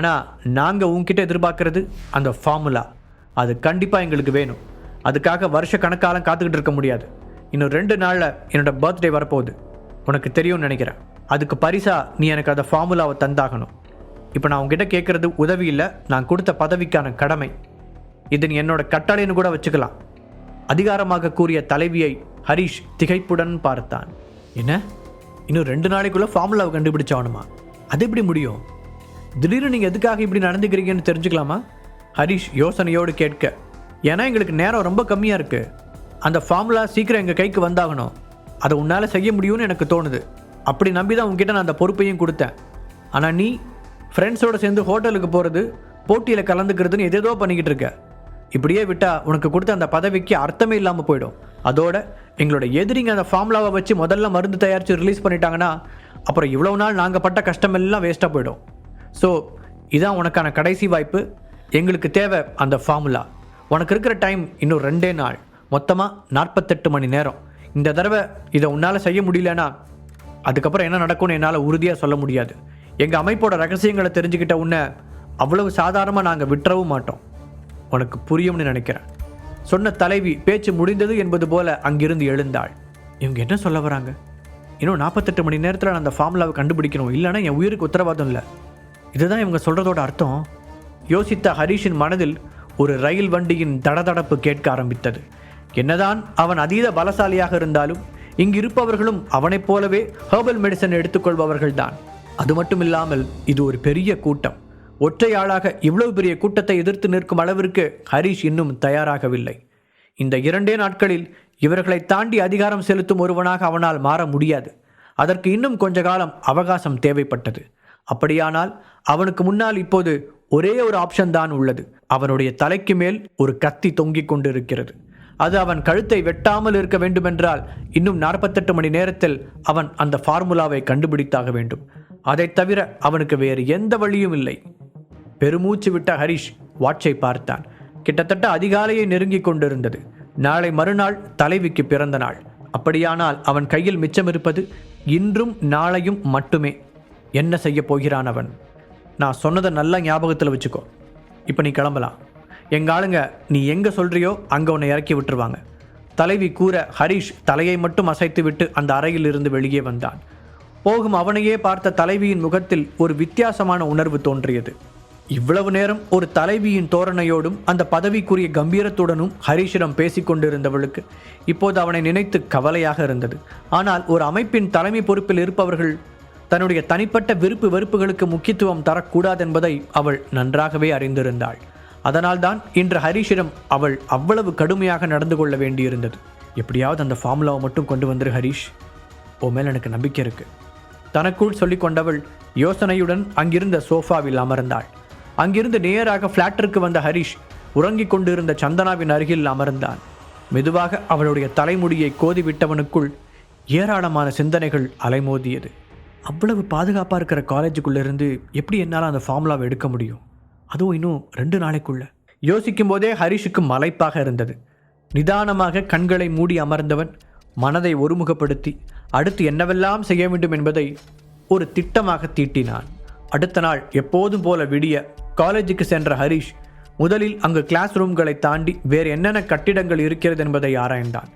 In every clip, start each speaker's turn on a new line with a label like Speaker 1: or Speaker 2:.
Speaker 1: ஆனால் நாங்கள் உங்ககிட்ட எதிர்பார்க்கறது அந்த ஃபார்முலா அது கண்டிப்பாக எங்களுக்கு வேணும். அதுக்காக வருஷ கணக்காலம் காத்துக்கிட்டு இருக்க முடியாது. இன்னும் ரெண்டு நாளில் என்னோட பர்த்டே வரப்போகுது. உனக்கு தெரியும்னு நினைக்கிறேன். அதுக்கு பரிசாக நீ எனக்கு அந்த ஃபார்முலாவை தந்தாகணும். இப்போ நான் உங்ககிட்ட கேட்குறது உதவி இல்லை நான் கொடுத்த பதவிக்கான கடமை. இது நீ என்னோட கட்டளைன்னு கூட வச்சுக்கலாம். அதிகாரமாக கூறிய தலைவியை ஹரிஷ் திகைப்புடன் பார்த்தான். என்ன? இன்னும் ரெண்டு நாளைக்குள்ளே ஃபார்முலாவை கண்டுபிடிச்சாகணுமா அது எப்படி முடியும்? திடீர்னு நீங்கள் எதுக்காக இப்படி நடந்துக்கிறீங்கன்னு தெரிஞ்சுக்கலாமா? ஹரிஷ் யோசனையோடு கேட்க ஏன்னா எங்களுக்கு நேரம் ரொம்ப கம்மியாக இருக்குது அந்த ஃபார்முலா சீக்கிரம் எங்கள் கைக்கு வந்தாகணும். அதை உன்னால் செய்ய முடியும்னு எனக்கு தோணுது. அப்படி நம்பி தான் உங்ககிட்ட நான் அந்த பொறுப்பையும் கொடுத்தேன். ஆனால் நீ ஃப்ரெண்ட்ஸோடு சேர்ந்து ஹோட்டலுக்கு போகிறது போட்டியில் கலந்துக்கிறதுன்னு எதேதோ பண்ணிக்கிட்டு இருக்க. இப்படியே விட்டால் உனக்கு கொடுத்த அந்த பதவிக்கு அர்த்தமே இல்லாமல் போயிடும். அதோட எங்களோட எதிரிங்க அந்த ஃபார்முலாவை வச்சு முதல்ல மருந்து தயாரித்து ரிலீஸ் பண்ணிட்டாங்கன்னா அப்புறம் இவ்வளோ நாள் நாங்கள் பட்ட கஷ்டமெல்லாம் வேஸ்ட்டாக போயிடும். ஸோ இதான் உனக்கான கடைசி வாய்ப்பு. எங்களுக்கு தேவை அந்த ஃபார்முலா உனக்கு இருக்கிற டைம் இன்னும் ரெண்டே நாள். மொத்தமாக நாற்பத்தெட்டு மணி நேரம். இந்த தடவை இதை உன்னால் செய்ய முடியலன்னா அதுக்கப்புறம் என்ன நடக்கும்னு என்னால் உறுதியாக சொல்ல முடியாது. எங்கள் அமைப்போட ரகசியங்களை தெரிஞ்சுக்கிட்ட உன்னை அவ்வளவு சாதாரணமாக நாங்கள் விட்டுறவும் மாட்டோம். உனக்கு புரியும்னு நினைக்கிறேன். சொன்ன தலைவி பேச்சு முடிந்தது என்பது போல அங்கிருந்து எழுந்தாள். இவங்க என்ன சொல்ல வராங்க? இன்னும் நாற்பத்தெட்டு மணி நேரத்தில் நான் அந்த ஃபார்முலாவை கண்டுபிடிக்கணும். இல்லைன்னா என் உயிருக்கு உத்தரவாதம் இல்லை. இதுதான் இவங்க சொல்கிறதோட அர்த்தம். யோசித்த ஹரிஷின் மனதில் ஒரு ரயில் வண்டியின் தடதடப்பு கேட்க ஆரம்பித்தது. என்னதான் அவன் அதீத பலசாலியாக இருந்தாலும் இங்கு இருப்பவர்களும் அவனைப் போலவே ஹெர்பல் மெடிசன் எடுத்துக்கொள்பவர்கள்தான். அது மட்டும் இல்லாமல் இது ஒரு பெரிய கூட்டம். ஒற்றை ஆளாக இவ்வளவு பெரிய கூட்டத்தை எதிர்த்து நிற்கும் அளவிற்கு ஹரிஷ் இன்னும் தயாராகவில்லை. இந்த இரண்டே நாட்களில் இவர்களை தாண்டி அதிகாரம் செலுத்தும் ஒருவனாக அவனால் மாற முடியாது. அதற்கு இன்னும் கொஞ்ச காலம் அவகாசம் தேவைப்பட்டது. அப்படியானால் அவனுக்கு முன்னால் இப்போது ஒரே ஒரு ஆப்ஷன் தான் உள்ளது. அவனுடைய தலைக்கு மேல் ஒரு கத்தி தொங்கிக் கொண்டிருக்கிறது. அது அவன் கழுத்தை வெட்டாமல் இருக்க வேண்டுமென்றால் இன்னும் நாற்பத்தெட்டு மணி நேரத்தில் அவன் அந்த ஃபார்முலாவை கண்டுபிடித்தாக வேண்டும். அதைத் தவிர அவனுக்கு வேறு எந்த வழியும் இல்லை. பெருமூச்சு விட்ட ஹரிஷ் வாட்சை பார்த்தான். கிட்டத்தட்ட அதிகாலையை நெருங்கிக் கொண்டிருந்தது. நாளை மறுநாள் தலைவிக்கு பிறந்த நாள். அப்படியானால் அவன் கையில் மிச்சமிருப்பது இன்றும் நாளையும் மட்டுமே. என்ன செய்ய போகிறான் அவன்? நான் சொன்னதை நல்லா ஞாபகத்தில் வச்சுக்கோ. இப்போ நீ கிளம்பலாம். எங்கள் ஆளுங்க நீ எங்கே சொல்கிறியோ அங்கே உன்னை இறக்கி விட்டுருவாங்க. தலைவி கூற ஹரிஷ் தலையை மட்டும் அசைத்து விட்டு அந்த அறையில் இருந்து வெளியே வந்தான். போகும் அவனையே பார்த்த தலைவியின் முகத்தில் ஒரு வித்தியாசமான உணர்வு தோன்றியது. இவ்வளவு நேரம் ஒரு தலைவியின் தோரணையோடும் அந்த பதவிக்குரிய கம்பீரத்துடனும் ஹரிஷிடம் பேசிக்கொண்டிருந்தவளுக்கு இப்போது அவனை நினைத்து கவலையாக இருந்தது. ஆனால் ஒரு அமைப்பின் தலைமை பொறுப்பில் இருப்பவர்கள் தன்னுடைய தனிப்பட்ட விருப்பு வெறுப்புகளுக்கு முக்கியத்துவம் தரக்கூடாதென்பதை அவள் நன்றாகவே அறிந்திருந்தாள். அதனால்தான் இன்று ஹரிஷிடம் அவள் அவ்வளவு கடுமையாக நடந்து கொள்ள வேண்டியிருந்தது. எப்படியாவது அந்த ஃபார்முலாவை மட்டும் கொண்டு வந்துரு ஹரிஷ். உன் மேல் எனக்கு நம்பிக்கை இருக்கு. தனக்குள் சொல்லிக்கொண்டவள் யோசனையுடன் அங்கிருந்த சோஃபாவில் அமர்ந்தாள். அங்கிருந்து நேராக ஃப்ளாட்டிற்கு வந்த ஹரிஷ் உறங்கிக் கொண்டிருந்த சந்தனாவின் அருகில் அமர்ந்தான். மெதுவாக அவளுடைய தலைமுடியை கோதிவிட்டவனுக்குள் ஏராளமான சிந்தனைகள் அலைமோதியது. அவ்வளவு பாதுகாப்பாக இருக்கிற காலேஜுக்குள்ளேருந்து எப்படி என்னால் அந்த ஃபார்முலாவை எடுக்க முடியும்? அதுவும் இன்னும் ரெண்டு நாளைக்குள்ள. யோசிக்கும் போதே ஹரிஷுக்கு மலைப்பாக இருந்தது. நிதானமாக கண்களை மூடி அமர்ந்தவன் மனதை ஒருமுகப்படுத்தி அடுத்து என்னவெல்லாம் செய்ய வேண்டும் என்பதை ஒரு திட்டமாக தீட்டினான். அடுத்த நாள் எப்போதும் போல விடிய காலேஜுக்கு சென்ற ஹரிஷ் முதலில் அங்கு கிளாஸ் ரூம்களை தாண்டி வேறு என்னென்ன கட்டிடங்கள் இருக்கிறது என்பதை ஆராய்ந்தான்.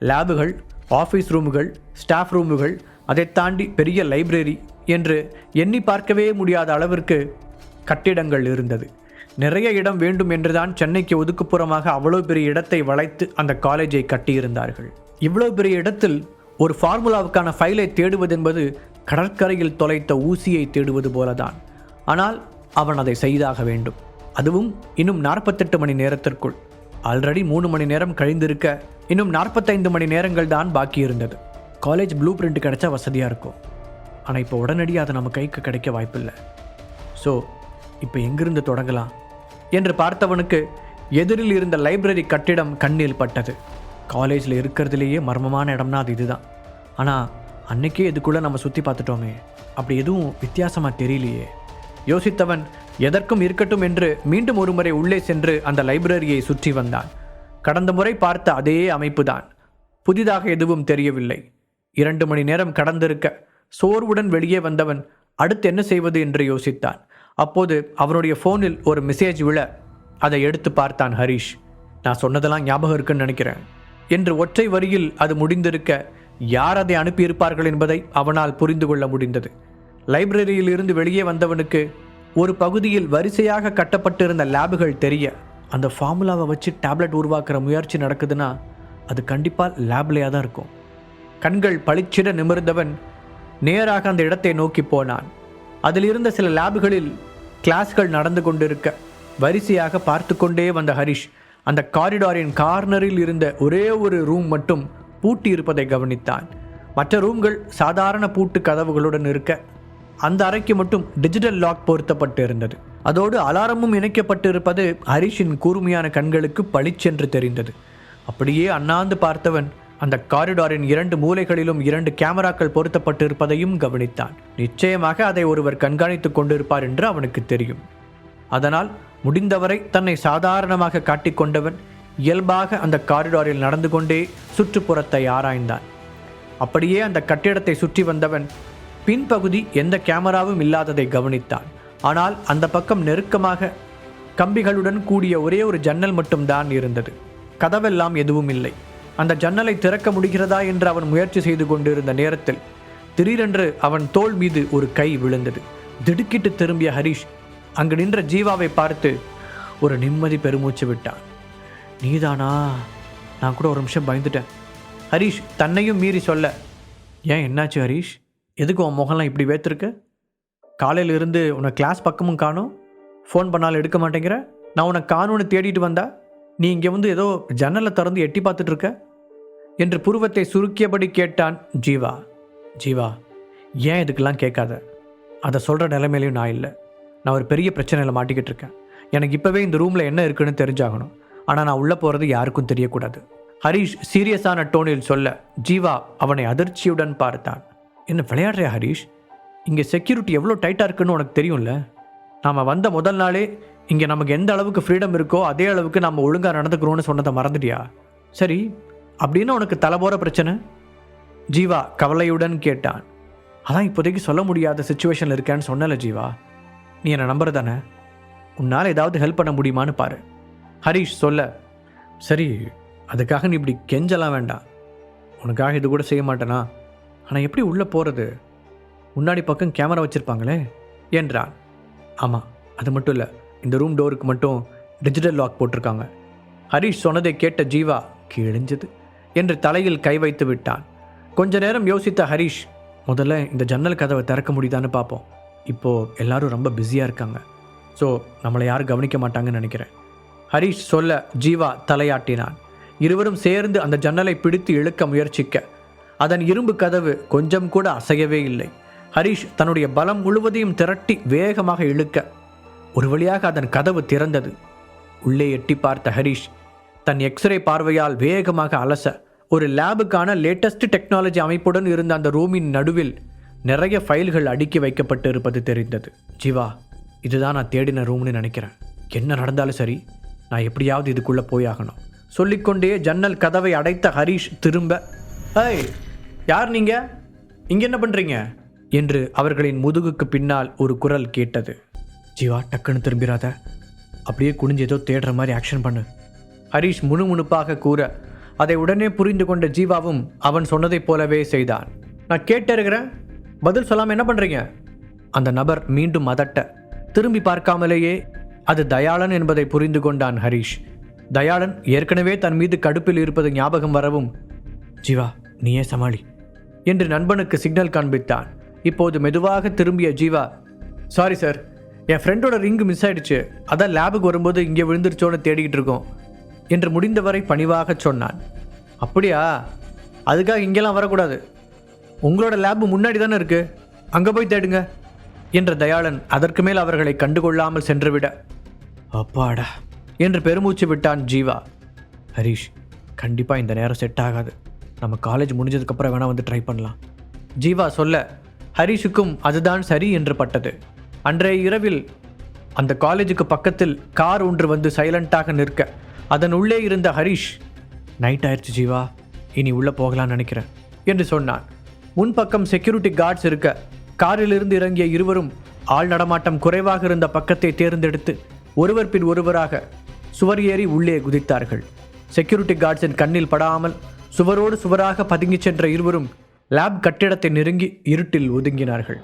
Speaker 1: லேபுகள் ஆஃபீஸ் ரூமுகள் ஸ்டாஃப் ரூமுகள் அதைத் தாண்டி பெரிய லைப்ரரி என்று எண்ணி பார்க்கவே முடியாத அளவிற்கு கட்டிடங்கள் இருந்தது. நிறைய இடம் வேண்டும் என்றுதான் சென்னைக்கு ஒதுக்குப்புறமாக அவ்வளோ பெரிய இடத்தை வளைத்து அந்த காலேஜை கட்டியிருந்தார்கள். இவ்வளோ பெரிய இடத்தில் ஒரு ஃபார்முலாவுக்கான ஃபைலை தேடுவதென்பது கடற்கரையில் தொலைத்த ஊசியை தேடுவது போலதான். ஆனால் அவன் அதை செய்தாக வேண்டும். அதுவும் இன்னும் நாற்பத்தெட்டு மணி நேரத்திற்குள். ஆல்ரெடி மூணு மணி நேரம் கழிந்திருக்க இன்னும் நாற்பத்தைந்து மணி நேரங்கள் தான் பாக்கி இருந்தது காலேஜ் ப்ளூ பிரிண்ட் கிடைச்சா வசதியாக இருக்கும். ஆனால் இப்போ உடனடியாக அது நம்ம கைக்கு கிடைக்க வாய்ப்பில்லை. ஸோ இப்போ எங்கிருந்து தொடங்கலாம்? என்று பார்த்தவனுக்கு எதிரில் இருந்த லைப்ரரி கட்டிடம் கண்ணில் பட்டது. காலேஜில் இருக்கிறதுலேயே மர்மமான இடம்னா அது இதுதான். ஆனால் அன்னைக்கே இதுக்குள்ளே நம்ம சுற்றி பார்த்துட்டோமே. அப்படி எதுவும் வித்தியாசமாக தெரியலையே. யோசித்தவன் எதற்கும் இருக்கட்டும் என்று மீண்டும் ஒரு முறை உள்ளே சென்று அந்த லைப்ரரியை சுற்றி வந்தான். கடந்த முறை பார்த்த அதே அமைப்புதான். புதிதாக எதுவும் தெரியவில்லை. இரண்டு மணி நேரம் கடந்திருக்க சோர்வுடன் வெளியே வந்தவன் அடுத்து என்ன செய்வது என்று யோசித்தான். அப்போது அவனுடைய ஃபோனில் ஒரு மெசேஜ் விழ அதை எடுத்து பார்த்தான் ஹரிஷ். நான் சொன்னதெல்லாம் ஞாபகம் இருக்குன்னு நினைக்கிறேன். என்று ஒற்றை வரியில் அது முடிந்திருக்க யார் அதை அனுப்பியிருப்பார்கள் என்பதை அவனால் புரிந்து கொள்ள முடிந்தது. லைப்ரரியில் இருந்து வெளியே வந்தவனுக்கு ஒரு பகுதியில் வரிசையாக கட்டப்பட்டிருந்த லேபுகள் தெரிய அந்த ஃபார்முலாவை வச்சு டேப்லெட் உருவாக்குற முயற்சி நடக்குதுன்னா அது கண்டிப்பாக லேப்லேயே தான் இருக்கும். கண்கள் பளிச்சிட நிமிர்ந்தவன் நேராக அந்த இடத்தை நோக்கி போனான். அதில் இருந்த சில லேபுகளில் கிளாஸ்கள் நடந்து கொண்டிருக்க வரிசையாக பார்த்து கொண்டே வந்த ஹரிஷ் அந்த காரிடாரின் கார்னரில் இருந்த ஒரே ஒரு ரூம் மட்டும் பூட்டி இருப்பதை கவனித்தான். மற்ற ரூம்கள் சாதாரண பூட்டு கதவுகளுடன் இருக்க அந்த அறைக்கு மட்டும் டிஜிட்டல் லாக் பொருத்தப்பட்டு இருந்தது அதோடு அலாரமும் இணைக்கப்பட்டிருப்பது ஹரிஷின் கூர்மையான கண்களுக்கு பளிச்சென்று தெரிந்தது. அப்படியே அண்ணாந்து பார்த்தவன் அந்த காரிடாரின் இரண்டு மூலைகளிலும் இரண்டு கேமராக்கள் பொருத்தப்பட்டு இருப்பதையும் கவனித்தான். நிச்சயமாக அதை ஒருவர் கண்காணித்துக் கொண்டிருப்பார் என்று அவனுக்கு தெரியும். அதனால் முடிந்தவரை தன்னை சாதாரணமாக காட்டிக்கொண்டவன் இயல்பாக அந்த காரிடாரில் நடந்து கொண்டே சுற்றுப்புறத்தை ஆராய்ந்தான். அப்படியே அந்த கட்டிடத்தை சுற்றி வந்தவன் பின்பகுதி எந்த கேமராவும் இல்லாததை கவனித்தான். ஆனால் அந்த பக்கம் நெருக்கமாக கம்பிகளுடன் கூடிய ஒரே ஒரு ஜன்னல் மட்டும்தான் இருந்தது. கதவெல்லாம் எதுவும் இல்லை. அந்த ஜன்னலை திறக்க முடிகிறதா என்று அவன் முயற்சி செய்து கொண்டிருந்த நேரத்தில் திடீரென்று அவன் தோள் மீது ஒரு கை விழுந்தது. திடுக்கிட்டு திரும்பிய ஹரிஷ் அங்கு நின்ற ஜீவாவை பார்த்து ஒரு நிம்மதி பெருமூச்சு விட்டான். நீதானா? நான் கூட ஒரு நிமிஷம் பயந்துட்டேன். ஹரிஷ் தன்னையும் மீறி சொல்ல ஏன் என்னாச்சு ஹரிஷ்? எதுக்கு உன் முகம்லாம் இப்படி வேத்திருக்கு? காலையில் இருந்து உன்னை கிளாஸ் பக்கமும் காணும். ஃபோன் பண்ணாலும் எடுக்க மாட்டேங்கிற. நான் உன்னை காணும்னு தேடிட்டு வந்தா நீ இங்கே வந்து ஏதோ ஜன்னலை திறந்து எட்டி பார்த்துட்ருக்க என்று புருவத்தை சுருக்கியபடி கேட்டான் ஜீவா. ஜீவா ஏன் இதுக்கெல்லாம் கேட்காத? அதை சொல்கிற நிலைமையிலையும் நான் இல்லை. நான் ஒரு பெரிய பிரச்சனையில் மாட்டிக்கிட்டு இருக்கேன். எனக்கு இப்போவே இந்த ரூமில் என்ன இருக்குன்னு தெரிஞ்சாகணும். ஆனால் நான் உள்ளே போகிறது யாருக்கும் தெரியக்கூடாது. ஹரிஷ் சீரியஸான டோனில் சொல்ல ஜீவா அவனை அதிர்ச்சியுடன் பார்த்தான். என்ன விளையாடுறியா ஹரிஷ்? இங்கே செக்யூரிட்டி எவ்வளோ டைட்டாக இருக்குன்னு உனக்கு தெரியும்ல? நாம் வந்த முதல் நாளே இங்கே நமக்கு எந்த அளவுக்கு ஃப்ரீடம் இருக்கோ அதே அளவுக்கு நம்ம ஒழுங்காக நடந்துக்கிறோன்னு சொன்னதை மறந்துட்டியா? சரி அப்படின்னு உனக்கு தலை போகிற பிரச்சனை? ஜீவா கவலையுடன் கேட்டான். அதான் இப்போதைக்கு சொல்ல முடியாத சுச்சுவேஷனில் இருக்கேன்னு சொன்னல ஜீவா. நீ என்னை நம்புற தானே? உன்னால் ஏதாவது ஹெல்ப் பண்ண முடியுமான்னு பாரு. ஹரிஷ் சொல்ல. சரி அதுக்காக நீ இப்படி கெஞ்சலாம் வேண்டாம். உனக்காக இது கூட செய்ய மாட்டேனா? ஆனால் எப்படி உள்ளே போகிறது முன்னாடி பக்கம் கேமரா வச்சுருப்பாங்களே? என்றான். ஆமாம் அது மட்டும் இல்லை இந்த ரூம் டோருக்கு மட்டும் டிஜிட்டல் லாக் போட்டிருக்காங்க. ஹரிஷ் சொன்னதை கேட்ட ஜீவா கிழிஞ்சது. என்று தலையில் கை வைத்து விட்டான். கொஞ்ச நேரம் யோசித்த ஹரிஷ் முதல்ல இந்த ஜன்னல் கதவை திறக்க முடியுதான்னு பார்ப்போம் இப்போது எல்லாரும் ரொம்ப பிஸியாக இருக்காங்க. ஸோ நம்மளை யாரும் கவனிக்க மாட்டாங்கன்னு நினைக்கிறேன். ஹரிஷ் சொல்ல ஜீவா தலையாட்டினான். இருவரும் சேர்ந்து அந்த ஜன்னலை பிடித்து இழுக்க முயற்சிக்க. அதன் இரும்பு கதவு கொஞ்சம் கூட அசையவே இல்லை. ஹரிஷ் தன்னுடைய பலம் முழுவதையும் திரட்டி வேகமாக இழுக்க. ஒரு வழியாக அதன் கதவு திறந்தது. உள்ளே எட்டி பார்த்த ஹரிஷ் தன் எக்ஸ்ரே பார்வையால் வேகமாக அலச ஒரு லேபுக்கான லேட்டஸ்ட் டெக்னாலஜி அமைப்புடன் இருந்த அந்த ரூமின் நடுவில் நிறைய ஃபைல்கள் அடுக்கி வைக்கப்பட்டு இருப்பது தெரிந்தது. ஜீவா இதுதான் நான் தேடின ரூம்னு நினைக்கிறேன். என்ன நடந்தாலும் சரி நான் எப்படியாவது இதுக்குள்ளே போயாகணும். சொல்லிக்கொண்டே ஜன்னல் கதவை அடைத்த ஹரிஷ் திரும்ப ஏய் யார் நீங்கள் இங்கே என்ன பண்ணுறீங்க என்று அவர்களின் முதுகுக்கு பின்னால் ஒரு குரல் கேட்டது. ஜீவா டக்குன்னு திரும்பிராத. அப்படியே குனிஞ்சு ஏதோ தேடுற மாதிரி ஆக்ஷன் பண்ணு. ஹரிஷ் முணுமுணுப்பாக கூற அதை உடனே புரிந்து கொண்ட ஜீவாவும் அவன் சொன்னதைப் போலவே செய்தான் நான் கேட்டிருக்கிறேன் பதில் சொல்லாமல் என்ன பண்ணுறீங்க அந்த நபர் மீண்டும் அதட்ட திரும்பி பார்க்காமலேயே அது தயாளன் என்பதை புரிந்து கொண்டான் ஹரிஷ். தயாளன் ஏற்கனவே தன் மீது கடுப்பில் இருப்பது ஞாபகம் வரவும் ஜீவா நீயே சமாளி என்று நண்பனுக்கு சிக்னல் காண்பித்தான். இப்போது மெதுவாக திரும்பிய ஜீவா சாரி சார் என் ஃப்ரெண்டோட ரிங்கு மிஸ் ஆயிடுச்சு. அதான் லேபுக்கு வரும்போது இங்கே விழுந்துருச்சோன்னு தேடிக்கிட்டு இருக்கோம். என்று முடிந்தவரை பணிவாக சொன்னான். அப்படியா? அதுக்காக இங்கெல்லாம் வரக்கூடாது. உங்களோட லேபு முன்னாடி தானே இருக்கு. அங்கே போய் தேடுங்க. என்ற தயாளன் அதற்கு மேல் அவர்களை கண்டுகொள்ளாமல் சென்றுவிட. அப்பாடா என்று பெருமூச்சு விட்டான் ஜீவா. ஹரிஷ் கண்டிப்பாக இந்த நேரம் செட் ஆகாது. நம்ம காலேஜ் முடிஞ்சதுக்கப்புறம் வேணால் வந்து ட்ரை பண்ணலாம். ஜீவா சொல்ல ஹரிஷுக்கும் அதுதான் சரி என்று பட்டது. அன்றைய இரவில் அந்த காலேஜுக்கு பக்கத்தில் கார் ஒன்று வந்து சைலண்ட்டாக நிற்க அதன் உள்ளே இருந்த ஹரிஷ் நைட் ஆயிடுச்சு ஜீவா இனி உள்ளே போகலாம்னு நினைக்கிறேன் என்று சொன்னான். முன்பக்கம் செக்யூரிட்டி கார்ட்ஸ் இருக்க காரிலிருந்து இறங்கிய இருவரும் ஆள் நடமாட்டம் குறைவாக இருந்த பக்கத்தை தேர்ந்தெடுத்து ஒருவர் பின் ஒருவராக சுவர் ஏறி உள்ளே குதித்தார்கள். செக்யூரிட்டி கார்ட்ஸின் கண்ணில் படாமல் சுவரோடு சுவராக பதுங்கிச் சென்ற இருவரும் லேப் கட்டிடத்தை நெருங்கி இருட்டில் ஒதுங்கினார்கள்.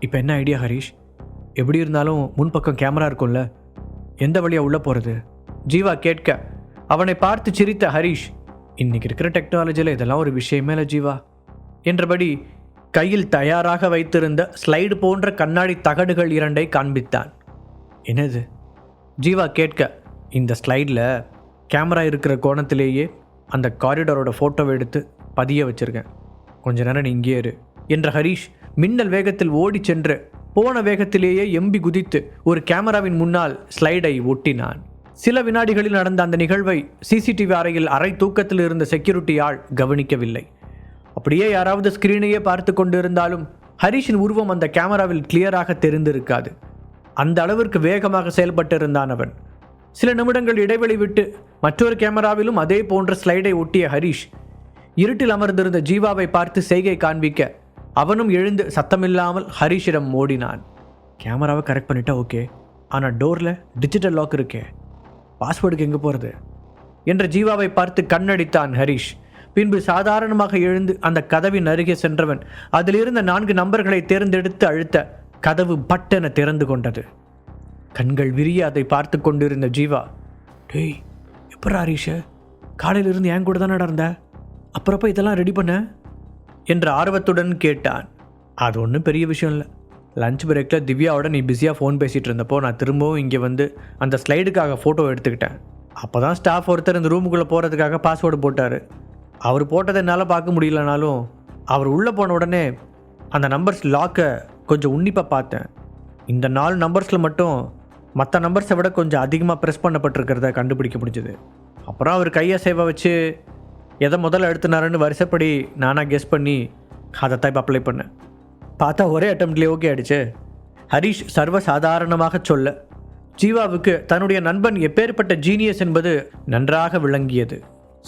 Speaker 1: இப்போ என்ன ஐடியா ஹரீஷ்? எப்படி இருந்தாலும் முன்பக்கம் கேமரா இருக்கும்ல எந்த வழியா உள்ளே போகிறது ஜீவா கேட்க அவனை பார்த்து சிரித்த ஹரீஷ் இன்னைக்கு இருக்கிற டெக்னாலஜியில் இதெல்லாம் ஒரு விஷயமே இல்லை ஜீவா என்றபடி கையில் தயாராக வைத்திருந்த ஸ்லைடு போன்ற கண்ணாடி தகடுகள் இரண்டை காண்பித்தான். என்னது? ஜீவா கேட்க இந்த ஸ்லைடில் கேமரா இருக்கிற கோணத்திலேயே அந்த காரிடரோட ஃபோட்டோவை எடுத்து பதிய வச்சிருக்கேன். கொஞ்ச நேரம் நீ இங்கே இரு என்ற ஹரீஷ் மின்னல் வேகத்தில் ஓடிச் சென்று போன வேகத்திலேயே எம்பி குதித்து ஒரு கேமராவின் முன்னால் ஸ்லைடை ஒட்டினான். சில வினாடிகளில் நடந்த அந்த நிகழ்வை சிசிடிவி அறையில் அரை தூக்கத்தில் இருந்த செக்யூரிட்டி ஆள் கவனிக்கவில்லை. அப்படியே யாராவது ஸ்கிரீனையே பார்த்து கொண்டிருந்தாலும் ஹரிஷின் உருவம் அந்த கேமராவில் கிளியராக தெரிந்திருக்காது. அந்த அளவிற்கு வேகமாக செயல்பட்டிருந்தான் அவன். சில நிமிடங்கள் இடைவெளி விட்டு மற்றொரு கேமராவிலும் அதே போன்ற ஸ்லைடை ஒட்டிய ஹரிஷ் இருட்டில் அமர்ந்திருந்த ஜீவாவை பார்த்து செய்கை காண்பிக்க அவனும் எழுந்து சத்தமில்லாமல் ஹரீஷிடம் ஓடினான் கேமராவை கரெக்ட் பண்ணிட்டா ஓகே ஆனால் டோரில் டிஜிட்டல் லாக் இருக்கே. பாஸ்வேர்டுக்கு எங்கே போகிறது என்று ஜீவாவை பார்த்து கண்ணடித்தான் ஹரிஷ். பின்பு சாதாரணமாக எழுந்து அந்த கதவின் அருகே சென்றவன் அதிலிருந்த நான்கு நம்பர்களை தேர்ந்தெடுத்து அழுத்த கதவு பட்டென திறந்து கொண்டது. கண்கள் விரிய அதை பார்த்து கொண்டிருந்த ஜீவா டேய் எப்பரா ஹரிஷ? காலையிலிருந்து என் கூட தானே நடந்த அப்புறப்ப இதெல்லாம் ரெடி பண்ண? என்ற ஆர்வத்துடன் கேட்டான். அது ஒன்றும் பெரிய விஷயம் இல்லை. லஞ்ச் பிரேக்கில் திவ்யாவோட நீ பிஸியாக ஃபோன் பேசிகிட்டு இருந்தப்போ நான் திரும்பவும் இங்கே வந்து அந்த ஸ்லைடுக்காக ஃபோட்டோ எடுத்துக்கிட்டேன். அப்போ தான் ஸ்டாஃப் ஒருத்தர் இந்த ரூமுக்குள்ளே போகிறதுக்காக பாஸ்வேர்டு போட்டார். அவர் போட்டதை என்னால் பார்க்க முடியலனாலும் அவர் உள்ளே போன உடனே அந்த நம்பர்ஸ் லாக்கை கொஞ்சம் உன்னிப்பாக பார்த்தேன். இந்த நாலு நம்பர்ஸில் மட்டும் மற்ற நம்பர்ஸை விட கொஞ்சம் அதிகமாக ப்ரெஸ் பண்ணப்பட்டிருக்கிறத கண்டுபிடிக்க முடிஞ்சது. அப்புறம் அவர் கையை சேவை வச்சு எதை முதல்ல எடுத்துனாருன்னு வருஷப்படி நானாக கெஸ் பண்ணி அதை தான் இப்போ அப்ளை பண்ணேன். பார்த்தா ஒரே அட்டம்ப்ட்லேயே ஓகே ஆயிடுச்சு. ஹரிஷ் சர்வசாதாரணமாக சொல்ல ஜீவாவுக்கு தன்னுடைய நண்பன் எப்பேற்பட்ட ஜீனியஸ் என்பது நன்றாக விளங்கியது.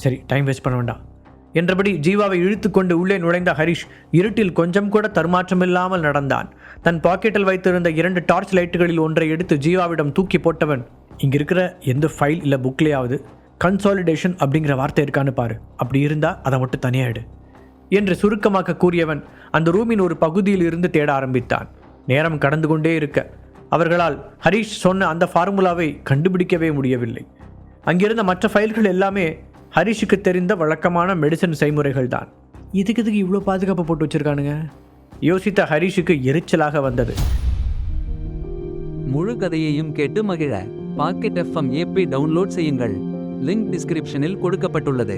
Speaker 1: சரி டைம் வேஸ்ட் பண்ண வேண்டாம். என்றபடி ஜீவாவை இழுத்துக்கொண்டு உள்ளே நுழைந்த ஹரிஷ் இருட்டில் கொஞ்சம் கூட தர்மாற்றமில்லாமல் நடந்தான். தன் பாக்கெட்டில் வைத்திருந்த இரண்டு டார்ச் லைட்டுகளில் ஒன்றை எடுத்து ஜீவாவிடம் தூக்கி போட்டவன் இங்கே இருக்கிற எந்த ஃபைல் இல்லை புக்லேயாவது கன்சாலிடேஷன் அப்படிங்கிற வார்த்தை இருக்கான்னு பாரு. அப்படி இருந்தால் அதை மட்டும் தனியாயிடு என்று சுருக்கமாக கூறியவன் அந்த ரூமின் ஒரு பகுதியில் இருந்து தேட ஆரம்பித்தான். நேரம் கடந்து கொண்டே இருக்க. அவர்களால் ஹரிஷ் சொன்ன அந்த ஃபார்முலாவை கண்டுபிடிக்கவே முடியவில்லை. அங்கிருந்த மற்ற ஃபைல்கள் எல்லாமே ஹரிஷுக்கு தெரிந்த வழக்கமான மெடிசன் செய்முறைகள் தான். இதுக்கு இதுக்கு இவ்வளோ பாதுகாப்பு போட்டு வச்சிருக்கானுங்க? யோசித்த ஹரிஷுக்கு எரிச்சலாக வந்தது.
Speaker 2: முழு கதையையும் கேட்டு மகிழ. பாக்கெட் எஃப்எம் ஏபி டவுன்லோட் செய்யுங்கள். லிங்க் டிஸ்கிரிப்ஷனில் கொடுக்கப்பட்டுள்ளது.